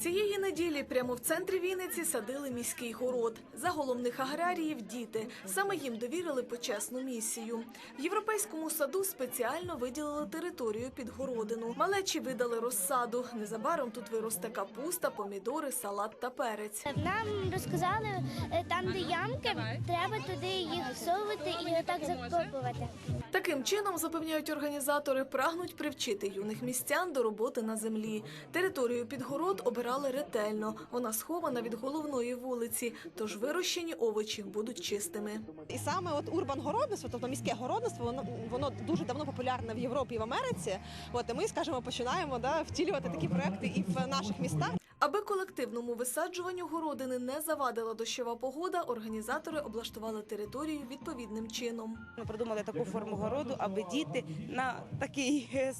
Цієї неділі прямо в центрі Вінниці садили міський город. За головних аграріїв діти. Саме їм довірили почесну місію. В європейському саду спеціально виділили територію під городину. Малечі видали розсаду. Незабаром тут виросте капуста, помідори, салат та перець. Нам розказали, е, там, де ямки, треба туди їх всовувати і отак закопувати. Таким чином, запевняють організатори, прагнуть привчити юних містян до роботи на землі. Територію під город обирали ретельно. Вона схована від головної вулиці, тож вирощені овочі будуть чистими. І саме от урбан городництво, тобто міське городництво, воно воно дуже давно популярне в Європі і в Америці. От і ми, скажімо, починаємо да, втілювати такі проекти і в наших містах. Аби колективному висаджуванню городини не завадила дощова погода, організатори облаштували територію відповідним чином. Ми придумали таку форму городу, аби діти на такий е, е,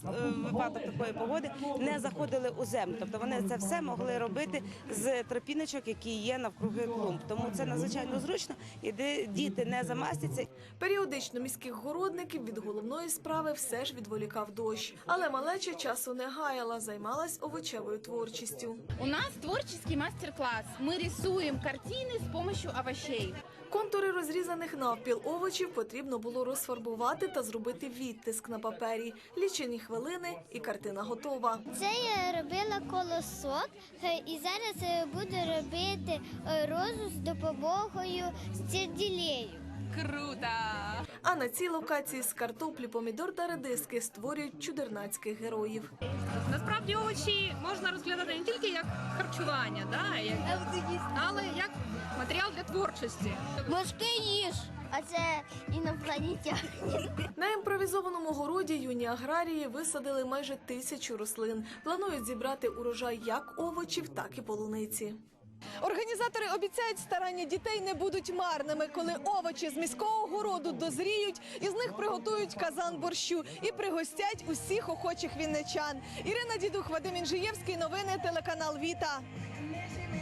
випадок такої погоди не заходили у землю. Тобто вони це все могли робити з тропіночок, які є навкруги клумб. Тому це надзвичайно зручно, і діти не замастяться. Періодично міських городників від головної справи все ж відволікав дощ. Але малеча часу не гаяла, займалась овочевою творчістю. У нас творческий мастер-класс. Мы рисуем картины с помощью овощей. Контури розрізаних навпіл овочів потрібно було розфарбувати та зробити відтиск на папері. Лічені хвилини і картина готова. Це я робила колосок е, і зараз е, буду робити е, розу з допомогою стірділею. Круто! А на цій локації з картоплі, помідор та редиски створюють чудернацьких героїв. Насправді овочі можна розглядати не тільки як харчування, да, як, але як матеріал для творчості. Мошки їж, а це інопланетяни. На імпровізованому городі юні аграрії висадили майже тисячу рослин. Планують зібрати урожай як овочів, так і полуниці. Організатори обіцяють, старання дітей не будуть марними, коли овочі з міського городу дозріють, із них приготують казан борщу і пригостять усіх охочих вінничан. Ірина Дідух, Вадим Інжиєвський, новини телеканал Віта.